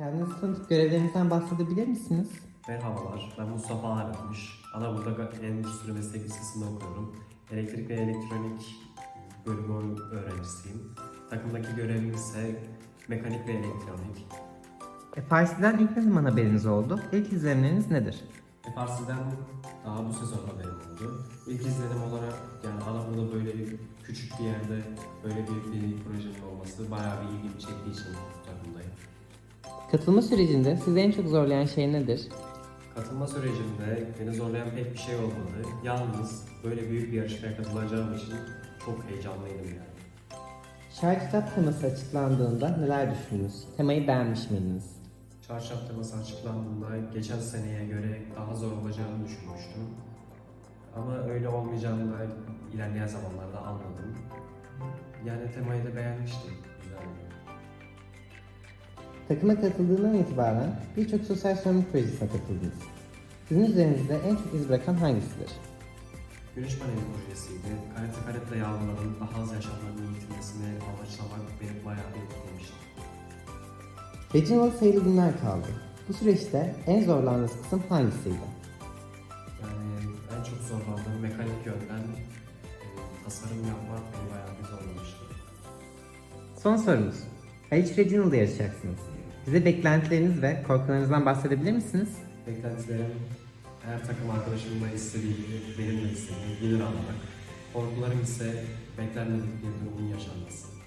Kendinizi tanıtıp görevlerinizden bahsedebilir misiniz? Merhabalar, ben Mustafa Aranmış. Anadolu'da Endüstri Meslek Lisesi'nde okuyorum. Elektrik ve elektronik bölümü öğrencisiyim. Takımdaki görevim ise mekanik ve elektronik. FRC'den ilk ne zaman haberiniz oldu? İlk izlenimleriniz nedir? FRC'den daha bu sezon haberim oldu. İlk izlenim olarak yani Anadolu'da böyle bir küçük bir yerde böyle bir, bir projenin olması bayağı bir ilgimi çektiği için. Katılma sürecinde sizi en çok zorlayan şey nedir? Katılma sürecinde beni zorlayan pek bir şey olmadı. Yalnız böyle büyük bir yarışmaya katılacağım için çok heyecanlıydım yani. Şair kitap teması açıklandığında neler düşündünüz? Temayı beğenmiş miydiniz? Çarşaf teması açıklandığında geçen seneye göre daha zor olacağını düşünmüştüm. Ama öyle olmayacağını da ilerleyen zamanlarda anladım. Yani temayı da beğenmiştim. Güzeldi. Takıma katıldığından itibaren birçok sosyal sorumluluk projesine katıldınız. Sizin üzerinizde en çok iz bırakan hangisidir? Güneş paneli projesiydi. Karate karetle yavruların daha az yaşamlarını yitirmesini amaçlamak beni bayağı bir etkilemişti. Regional'a sayılı günler kaldı. Bu süreçte en zorlandığınız kısım hangisiydi? Yani en çok zorlandığım mekanik yönden e, tasarım yapmak beni bayağı bir zorlamıştı. Son sorumuz. Haliç Regional'da yarışacaksınız. Bize beklentileriniz ve korkularınızdan bahsedebilir misiniz? Beklentilerim her takım arkadaşımın da istediği gibi benim de istediğim gelir almak. Korkularım ise beklenmedik bir durumun yaşanması.